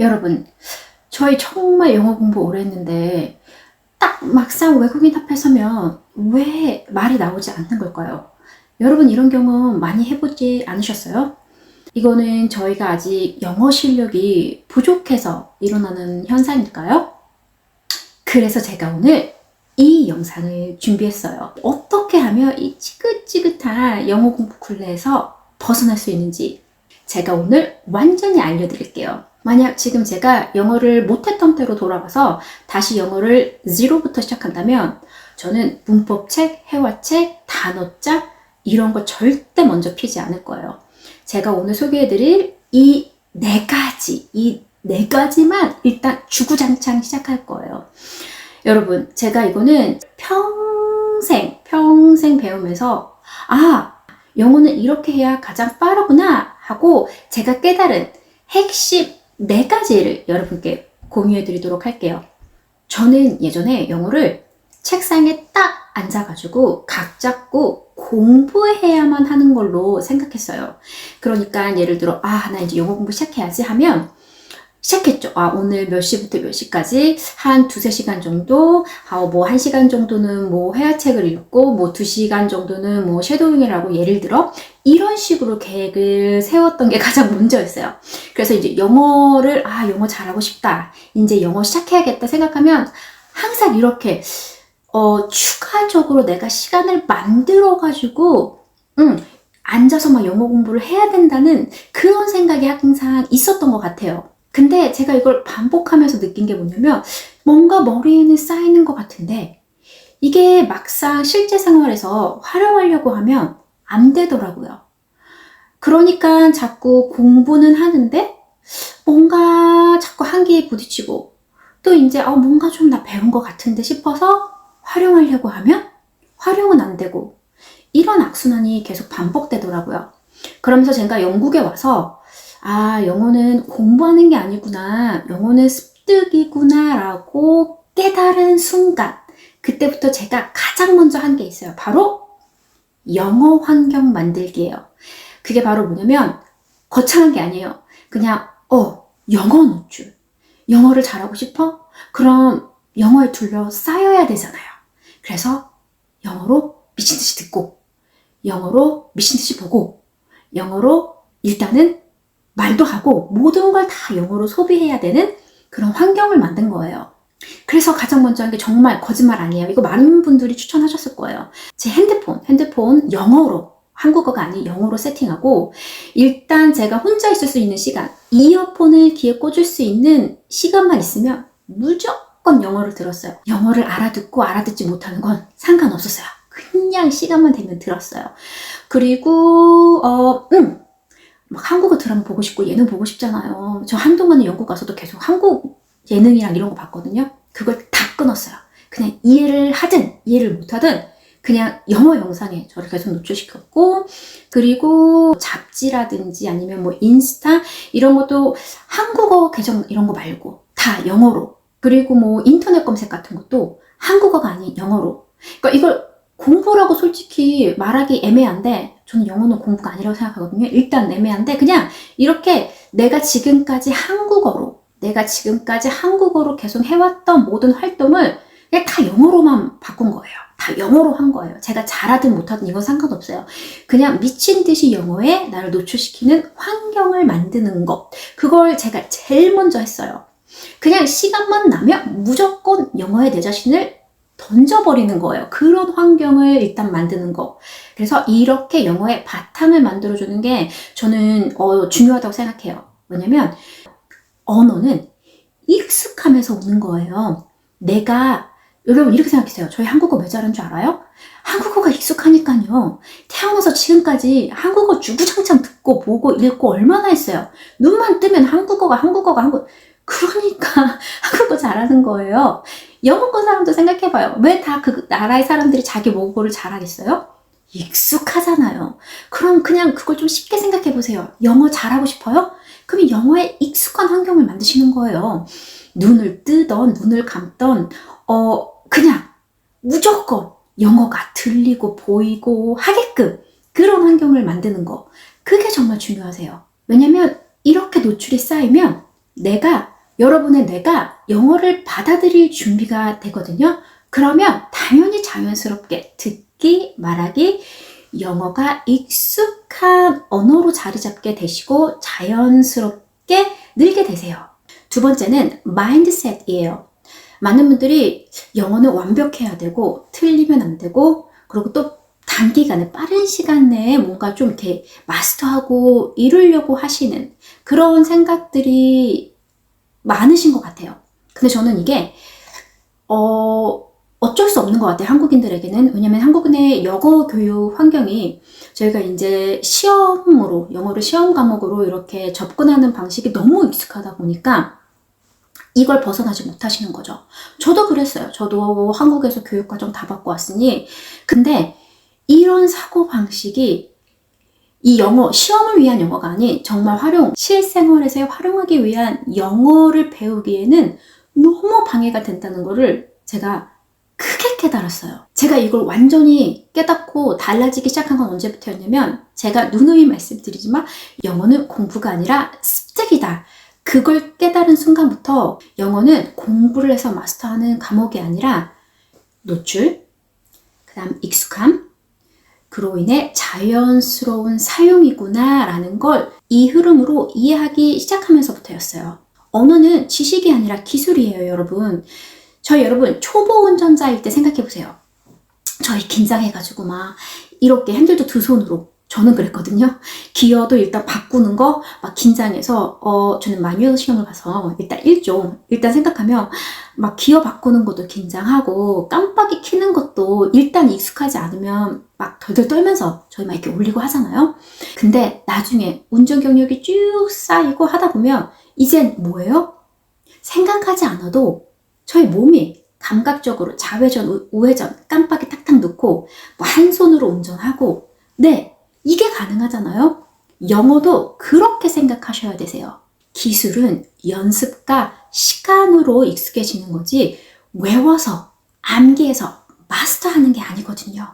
여러분, 저희 정말 영어 공부 오래 했는데, 딱 막상 외국인 앞에 서면 왜 말이 나오지 않는 걸까요? 여러분, 이런 경험 많이 해보지 않으셨어요? 이거는 저희가 아직 영어 실력이 부족해서 일어나는 현상일까요? 그래서 제가 오늘 이 영상을 준비했어요. 어떻게 하면 이 지긋지긋한 영어 공부 굴레에서 벗어날 수 있는지 제가 오늘 완전히 알려드릴게요. 만약 지금 제가 영어를 못했던 때로 돌아가서 다시 영어를 zero부터 시작한다면 저는 문법책, 회화책, 단어짝 이런 거 절대 먼저 피지 않을 거예요. 제가 오늘 소개해드릴 이 네 가지, 이 네 가지만 일단 주구장창 시작할 거예요. 여러분, 제가 이거는 평생, 평생 배우면서, 아, 영어는 이렇게 해야 가장 빠르구나 하고 제가 깨달은 핵심 네 가지를 여러분께 공유해 드리도록 할게요. 저는 예전에 영어를 책상에 딱 앉아가지고 각 잡고 공부해야만 하는 걸로 생각했어요. 그러니까 예를 들어, 아, 나 이제 영어 공부 시작해야지 하면 시작했죠. 아, 오늘 몇 시부터 몇 시까지 한 두세 시간 정도, 아, 뭐, 한 시간 정도는 뭐, 회화책을 읽고, 뭐, 두 시간 정도는 뭐, 섀도잉을 하고, 예를 들어, 이런 식으로 계획을 세웠던 게 가장 먼저였어요. 그래서 이제 영어를, 아, 영어 잘하고 싶다. 이제 영어 시작해야겠다 생각하면, 항상 이렇게, 어, 추가적으로 내가 시간을 만들어가지고, 음, 앉아서 막 영어 공부를 해야 된다는 그런 생각이 항상 있었던 것 같아요. 근데 제가 이걸 반복하면서 느낀 게 뭐냐면 뭔가 머리에는 쌓이는 것 같은데 이게 막상 실제 생활에서 활용하려고 하면 안 되더라고요. 그러니까 자꾸 공부는 하는데 뭔가 자꾸 한계에 부딪히고 또 이제 어, 뭔가 좀 나 배운 것 같은데 싶어서 활용하려고 하면 활용은 안 되고 이런 악순환이 계속 반복되더라고요. 그러면서 제가 영국에 와서 아, 영어는 공부하는 게 아니구나. 영어는 습득이구나. 라고 깨달은 순간. 그때부터 제가 가장 먼저 한 게 있어요. 바로 영어 환경 만들기예요. 그게 바로 뭐냐면 거창한 게 아니에요. 그냥 어, 영어 노출. 영어를 잘하고 싶어? 그럼 영어에 둘러싸여야 되잖아요. 그래서 영어로 미친 듯이 듣고 영어로 미친 듯이 보고 영어로 일단은 말도 하고 모든 걸 다 영어로 소비해야 되는 그런 환경을 만든 거예요. 그래서 가장 먼저 한 게 정말 거짓말 아니에요. 이거 많은 분들이 추천하셨을 거예요. 제 핸드폰, 핸드폰 영어로 한국어가 아닌 영어로 세팅하고 일단 제가 혼자 있을 수 있는 시간, 이어폰을 귀에 꽂을 수 있는 시간만 있으면 무조건 영어를 들었어요. 영어를 알아듣고 알아듣지 못하는 건 상관없었어요. 그냥 시간만 되면 들었어요. 그리고 어, 음, 막 한국어 드라마 보고 싶고 예능 보고 싶잖아요. 저 한동안은 영국 가서도 계속 한국 예능이랑 이런 거 봤거든요. 그걸 다 끊었어요. 그냥 이해를 하든 이해를 못하든 그냥 영어 영상에 저를 계속 노출시켰고 그리고 잡지라든지 아니면 뭐 인스타 이런 것도 한국어 계정 이런 거 말고 다 영어로 그리고 뭐 인터넷 검색 같은 것도 한국어가 아닌 영어로 그러니까 이걸 공부라고 솔직히 말하기 애매한데 저는 영어는 공부가 아니라고 생각하거든요. 일단 애매한데 그냥 이렇게 내가 지금까지 한국어로 내가 지금까지 한국어로 계속 해왔던 모든 활동을 그냥 다 영어로만 바꾼 거예요. 다 영어로 한 거예요. 제가 잘하든 못하든 이건 상관없어요. 그냥 미친 듯이 영어에 나를 노출시키는 환경을 만드는 것. 그걸 제가 제일 먼저 했어요. 그냥 시간만 나면 무조건 영어에 내 자신을 던져버리는 거예요. 그런 환경을 일단 만드는 거. 그래서 이렇게 영어의 바탕을 만들어주는 게 저는 어, 중요하다고 생각해요. 왜냐면 언어는 익숙함에서 오는 거예요. 내가 여러분 이렇게 생각하세요. 저희 한국어 왜 잘하는 줄 알아요? 한국어가 익숙하니까요. 태어나서 지금까지 한국어 주구장창 듣고 보고 읽고 얼마나 했어요. 눈만 뜨면 한국어가 한국어가 한국 그러니까 한국어 잘하는 거예요. 영어권 사람도 생각해봐요. 왜 다 그 나라의 사람들이 자기 모국어를 잘하겠어요? 익숙하잖아요. 그럼 그냥 그걸 좀 쉽게 생각해보세요. 영어 잘하고 싶어요? 그럼 영어에 익숙한 환경을 만드시는 거예요. 눈을 뜨던, 눈을 감던, 어, 그냥 무조건 영어가 들리고 보이고 하게끔 그런 환경을 만드는 거. 그게 정말 중요하세요. 왜냐면 이렇게 노출이 쌓이면 내가 여러분의 뇌가 영어를 받아들일 준비가 되거든요. 그러면 당연히 자연스럽게 듣기, 말하기, 영어가 익숙한 언어로 자리 잡게 되시고 자연스럽게 늘게 되세요. 두 번째는 마인드셋이에요. 많은 분들이 영어는 완벽해야 되고 틀리면 안 되고 그리고 또 단기간에 빠른 시간 내에 뭔가 좀 이렇게 마스터하고 이루려고 하시는 그런 생각들이 많으신 것 같아요. 근데 저는 이게 어 어쩔 수 없는 것 같아요. 한국인들에게는. 왜냐면 한국인의 영어 교육 환경이 저희가 이제 시험으로, 영어를 시험 과목으로 이렇게 접근하는 방식이 너무 익숙하다 보니까 이걸 벗어나지 못하시는 거죠. 저도 그랬어요. 저도 한국에서 교육과정 다 받고 왔으니. 근데 이런 사고 방식이 이 영어, 시험을 위한 영어가 아닌 정말 활용, 실생활에서 활용하기 위한 영어를 배우기에는 너무 방해가 된다는 거를 제가 크게 깨달았어요. 제가 이걸 완전히 깨닫고 달라지기 시작한 건 언제부터였냐면 제가 누누이 말씀드리지만 영어는 공부가 아니라 습득이다. 그걸 깨달은 순간부터 영어는 공부를 해서 마스터하는 과목이 아니라 노출, 그 다음 익숙함, 그로 인해 자연스러운 사용이구나 라는 걸 이 흐름으로 이해하기 시작하면서부터였어요. 언어는 지식이 아니라 기술이에요, 여러분. 저희 여러분 초보 운전자일 때 생각해 보세요. 저희 긴장해가지고 막 이렇게 핸들도 두 손으로 저는 그랬거든요. 기어도 일단 바꾸는 거 막 긴장해서 어 저는 마뉴얼 시험을 봐서 일단 1종 일단 생각하면 막 기어 바꾸는 것도 긴장하고 깜빡이 키는 것도 일단 익숙하지 않으면 막 덜덜 떨면서 저희 막 이렇게 올리고 하잖아요. 근데 나중에 운전 경력이 쭉 쌓이고 하다 보면 이젠 뭐예요? 생각하지 않아도 저희 몸이 감각적으로 좌회전, 우- 우회전, 깜빡이 탁탁 넣고 뭐 한 손으로 운전하고 네, 이게 가능하잖아요. 영어도 그렇게 생각하셔야 되세요. 기술은 연습과 시간으로 익숙해지는 거지 외워서 암기해서 마스터하는 게 아니거든요.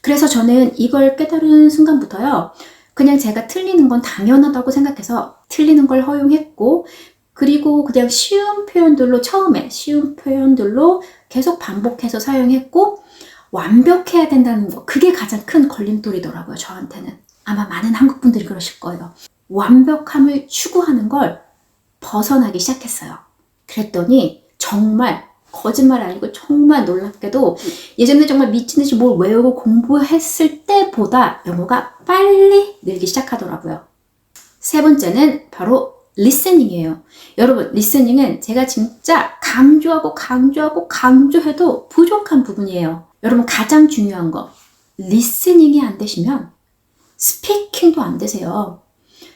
그래서 저는 이걸 깨달은 순간부터요. 그냥 제가 틀리는 건 당연하다고 생각해서 틀리는 걸 허용했고 그리고 그냥 쉬운 표현들로 처음에 쉬운 표현들로 계속 반복해서 사용했고 완벽해야 된다는 거 그게 가장 큰 걸림돌이더라고요 저한테는 아마 많은 한국 분들이 그러실 거예요 완벽함을 추구하는 걸 벗어나기 시작했어요 그랬더니 정말 거짓말 아니고 정말 놀랍게도 예전에 정말 미친 듯이 뭘 외우고 공부했을 때보다 영어가 빨리 늘기 시작하더라고요 세 번째는 바로 리스닝이에요. 여러분, 리스닝은 제가 진짜 강조하고 강조하고 강조해도 부족한 부분이에요. 여러분, 가장 중요한 거. 리스닝이 안 되시면 스피킹도 안 되세요.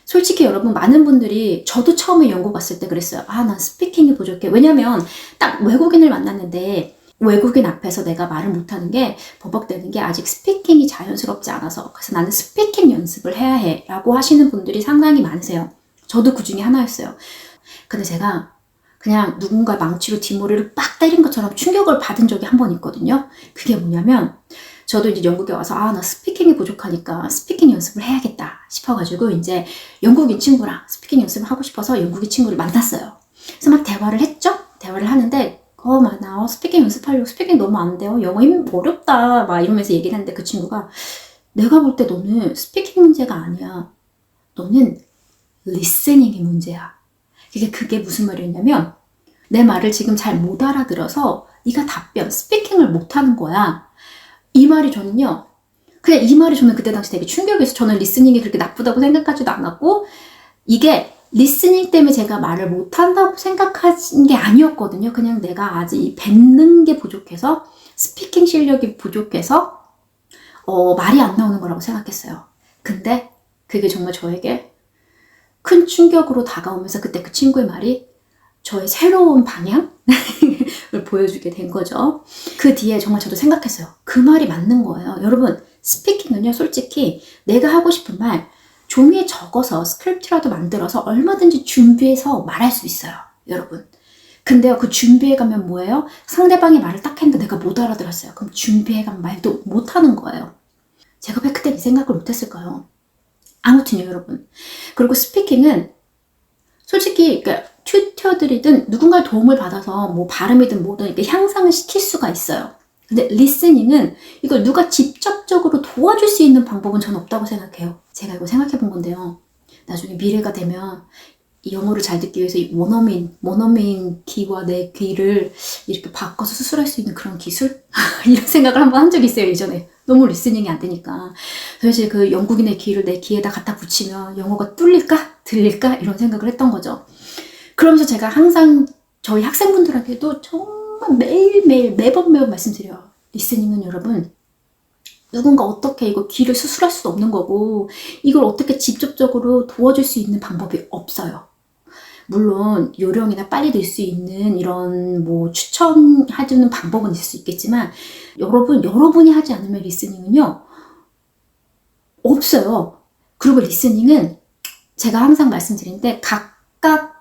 솔직히 여러분, 많은 분들이 저도 처음에 영국 왔을 때 그랬어요. 아, 난 스피킹이 부족해. 왜냐면 딱 외국인을 만났는데 외국인 앞에서 내가 말을 못하는 게 버벅대는 게 아직 스피킹이 자연스럽지 않아서 그래서 나는 스피킹 연습을 해야 해 라고 하시는 분들이 상당히 많으세요. 저도 그 중에 하나였어요. 근데 제가 그냥 누군가 망치로 뒷머리를 빡 때린 것처럼 충격을 받은 적이 한 번 있거든요. 그게 뭐냐면 저도 이제 영국에 와서 아 나 스피킹이 부족하니까 스피킹 연습을 해야겠다 싶어가지고 이제 영국인 친구랑 스피킹 연습을 하고 싶어서 영국인 친구를 만났어요. 그래서 막 대화를 했죠. 대화를 하는데 어, 막, 나 어, 스피킹 연습하려고 스피킹 너무 안 돼요. 영어 힘 어렵다. 막 이러면서 얘기를 했는데 그 친구가 내가 볼 때 너는 스피킹 문제가 아니야. 너는 리스닝이 문제야. 그게 그게 무슨 말이었냐면 내 말을 지금 잘 못 알아들어서 네가 답변, 스피킹을 못 하는 거야. 이 말이 저는요. 그냥 이 말이 저는 그때 당시 되게 충격이어서 저는 리스닝이 그렇게 나쁘다고 생각하지도 않았고 이게 리스닝 때문에 제가 말을 못한다고 생각하신 게 아니었거든요. 그냥 내가 아직 이 뱉는 게 부족해서 스피킹 실력이 부족해서 어, 말이 안 나오는 거라고 생각했어요. 근데 그게 정말 저에게 큰 충격으로 다가오면서 그때 그 친구의 말이 저의 새로운 방향을 보여주게 된 거죠. 그 뒤에 정말 저도 생각했어요. 그 말이 맞는 거예요. 여러분, 스피킹은요, 솔직히 내가 하고 싶은 말 종이에 적어서 스크립트라도 만들어서 얼마든지 준비해서 말할 수 있어요. 여러분. 근데요, 그 준비해 가면 뭐예요? 상대방이 말을 딱 했는데 내가 못 알아들었어요. 그럼 준비해 간 말도 못 하는 거예요. 제가 왜 그때 이 생각을 못 했을까요? 아무튼요, 여러분. 그리고 스피킹은 솔직히 그러니까 튜터들이든 누군가의 도움을 받아서 뭐 발음이든 뭐든 이렇게 향상을 시킬 수가 있어요. 근데 리스닝은 이걸 누가 직접적으로 도와줄 수 있는 방법은 저는 없다고 생각해요. 제가 이거 생각해 본 건데요. 나중에 미래가 되면 이 영어를 잘 듣기 위해서 이 원어민, 원어민 귀와 내 귀를 이렇게 바꿔서 수술할 수 있는 그런 기술? 이런 생각을 한번 한 적이 있어요, 이전에. 너무 리스닝이 안 되니까. 이제 그 영국인의 귀를 내 귀에다 갖다 붙이면 영어가 뚫릴까? 들릴까? 이런 생각을 했던 거죠. 그러면서 제가 항상 저희 학생분들에게도 정말 매일매일 매번 매번 말씀드려요. 리스닝은 여러분, 누군가 어떻게 이거 귀를 수술할 수도 없는 거고, 이걸 어떻게 직접적으로 도와줄 수 있는 방법이 없어요. 물론 요령이나 빨리 들수 있는 이런 뭐 추천해주는 방법은 있을 수 있겠지만 여러분 여러분이 하지 않으면 리스닝은요 없어요. 그리고 리스닝은 제가 항상 말씀드리는데 각각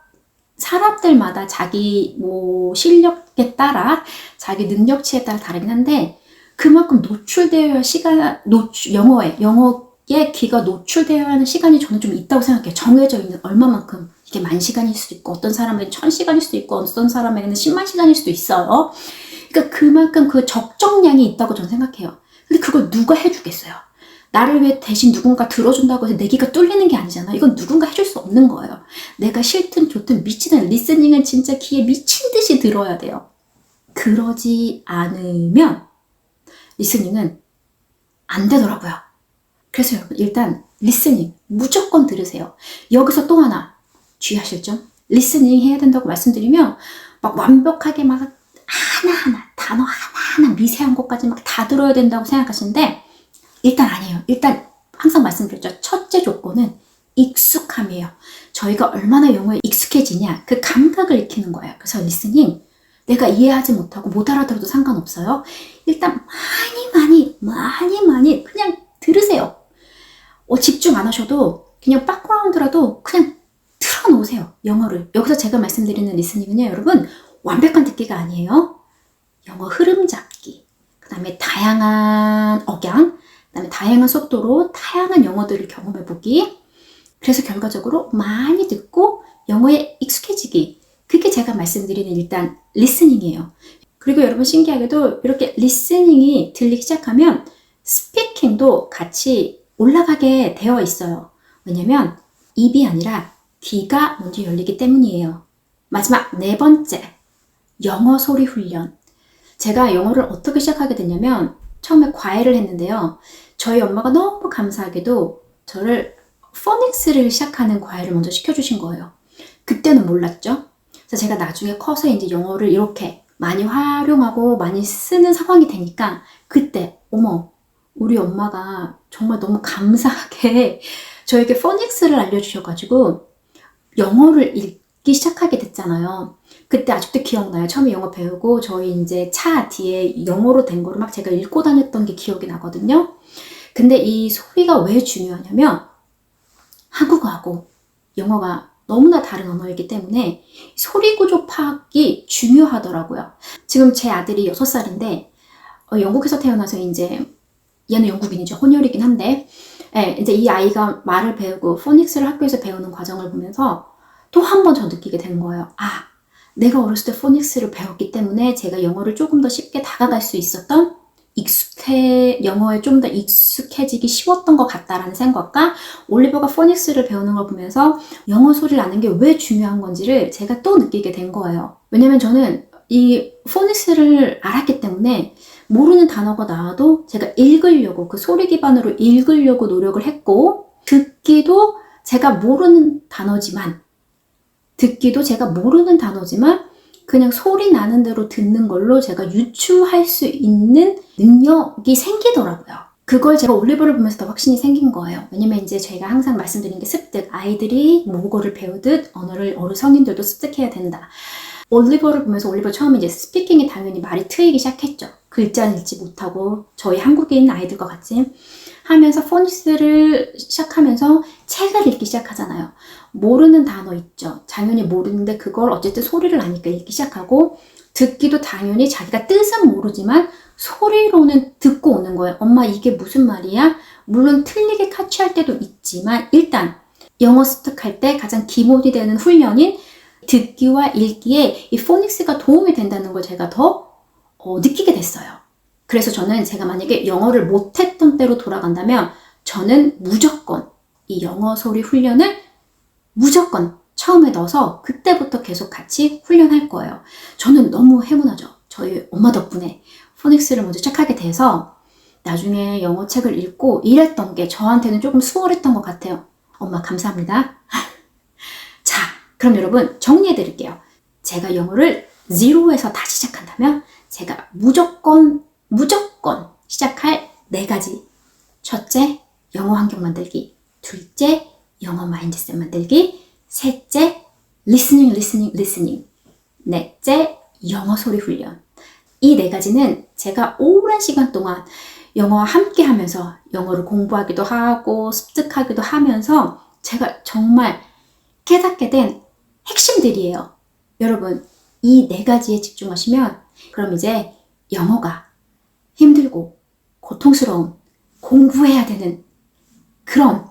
사람들마다 자기 뭐 실력에 따라 자기 능력치에 따라 다르긴 한데 그만큼 노출되어야 시간 노출 영어에 영어에 귀가 노출되어야 하는 시간이 저는 좀 있다고 생각해요. 정해져 있는 얼마만큼 이게 만 시간일 수도 있고 어떤 사람에게는 천 시간일 수도 있고 어떤 사람에게는 10만 시간일 수도 있어요. 그러니까 그만큼 그 적정량이 있다고 저는 생각해요. 근데 그걸 누가 해주겠어요? 나를 위해 대신 누군가 들어준다고 해서 내 귀가 뚫리는 게 아니잖아. 이건 누군가 해줄 수 없는 거예요. 내가 싫든 좋든 미치든 리스닝은 진짜 귀에 미친 듯이 들어야 돼요. 그러지 않으면 리스닝은 안 되더라고요. 그래서 여러분 일단 리스닝 무조건 들으세요. 여기서 또 하나 주의하실 점. 리스닝 해야 된다고 말씀드리면 막 완벽하게 막 하나하나 단어 하나하나 미세한 것까지 막 다 들어야 된다고 생각하시는데 일단 아니에요. 일단 항상 말씀드렸죠. 첫째 조건은 익숙함이에요. 저희가 얼마나 영어에 익숙해지냐 그 감각을 익히는 거예요. 그래서 리스닝 내가 이해하지 못하고 못 알아들어도 상관없어요. 일단 많이 많이 많이 많이 그냥 들으세요. 어, 집중 안 하셔도 그냥 백그라운드라도 그냥 틀어놓으세요. 영어를. 여기서 제가 말씀드리는 리스닝은요, 여러분, 완벽한 듣기가 아니에요. 영어 흐름 잡기. 그 다음에 다양한 억양, 그 다음에 다양한 속도로 다양한 영어들을 경험해보기. 그래서 결과적으로 많이 듣고 영어에 익숙해지기. 그게 제가 말씀드리는 일단 리스닝이에요. 그리고 여러분 신기하게도 이렇게 리스닝이 들리기 시작하면 스피킹도 같이 올라가게 되어 있어요. 왜냐면 입이 아니라 귀가 먼저 열리기 때문이에요. 마지막 네 번째, 영어 소리 훈련. 제가 영어를 어떻게 시작하게 됐냐면 처음에 과외를 했는데요. 저희 엄마가 너무 감사하게도 저를 포닉스를 시작하는 과외를 먼저 시켜주신 거예요. 그때는 몰랐죠. 그래서 제가 나중에 커서 이제 영어를 이렇게 많이 활용하고 많이 쓰는 상황이 되니까 그때 어머 우리 엄마가 정말 너무 감사하게 저에게 포닉스를 알려주셔가지고 영어를 읽기 시작하게 됐잖아요. 그때 아직도 기억나요. 처음에 영어 배우고 저희 이제 차 뒤에 영어로 된 거를 막 제가 읽고 다녔던 게 기억이 나거든요. 근데 이 소리가 왜 중요하냐면 한국어하고 영어가 너무나 다른 언어이기 때문에 소리 구조 파악이 중요하더라고요. 지금 제 아들이 6살인데 어, 영국에서 태어나서 이제 얘는 영국인이죠. 혼혈이긴 한데 예, 이제 이 아이가 말을 배우고 포닉스를 학교에서 배우는 과정을 보면서 또 한번저 느끼게 된 거예요. 아, 내가 어렸을 때 포닉스를 배웠기 때문에 제가 영어를 조금 더 쉽게 다가갈 수 있었던 익숙해 영어에 좀 더 익숙해지기 쉬웠던 것 같다라는 생각과 올리버가 포닉스를 배우는 걸 보면서 영어 소리를 아는 게 왜 중요한 건지를 제가 또 느끼게 된 거예요. 왜냐면 저는 이 포닉스를 알았기 때문에 모르는 단어가 나와도 제가 읽으려고 그 소리 기반으로 읽으려고 노력을 했고 듣기도 제가 모르는 단어지만 듣기도 제가 모르는 단어지만 그냥 소리 나는 대로 듣는 걸로 제가 유추할 수 있는 능력이 생기더라고요. 그걸 제가 올리버를 보면서 더 확신이 생긴 거예요. 왜냐면 이제 제가 항상 말씀드린 게 습득. 아이들이 모국어를 배우듯 언어를 어른 성인들도 습득해야 된다. 올리버를 보면서 올리버 처음에 이제 스피킹이 당연히 말이 트이기 시작했죠. 글자는 읽지 못하고 저희 한국인 아이들과 같이 하면서 포니스를 시작하면서 책을 읽기 시작하잖아요. 모르는 단어 있죠. 당연히 모르는데 그걸 어쨌든 소리를 아니까 읽기 시작하고 듣기도 당연히 자기가 뜻은 모르지만 소리로는 듣고 오는 거예요. 엄마 이게 무슨 말이야? 물론 틀리게 카치할 때도 있지만 일단 영어 습득할 때 가장 기본이 되는 훈련인 듣기와 읽기에 이 포닉스가 도움이 된다는 걸 제가 더 어, 느끼게 됐어요. 그래서 저는 제가 만약에 영어를 못했던 때로 돌아간다면 저는 무조건 이 영어 소리 훈련을 무조건 처음에 넣어서 그때부터 계속 같이 훈련할 거예요. 저는 너무 행운하죠. 저희 엄마 덕분에 포닉스를 먼저 시작하게 돼서 나중에 영어 책을 읽고 이랬던 게 저한테는 조금 수월했던 것 같아요. 엄마 감사합니다. 자, 그럼 여러분 정리해 드릴게요. 제가 영어를 제로에서 다시 시작한다면 제가 무조건 무조건 시작할 네 가지. 첫째, 영어 환경 만들기. 둘째, 영어 마인드셋 만들기. 셋째, listening, listening, listening. 넷째, 영어 소리 훈련. 이 네 가지는 제가 오랜 시간 동안 영어와 함께 하면서 영어를 공부하기도 하고 습득하기도 하면서 제가 정말 깨닫게 된 핵심들이에요. 여러분, 이 네 가지에 집중하시면 그럼 이제 영어가 힘들고 고통스러운 공부해야 되는 그런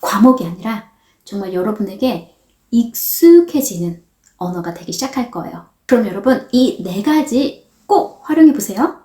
과목이 아니라 정말 여러분에게 익숙해지는 언어가 되기 시작할 거예요. 그럼 여러분 이 네 가지 꼭 활용해 보세요.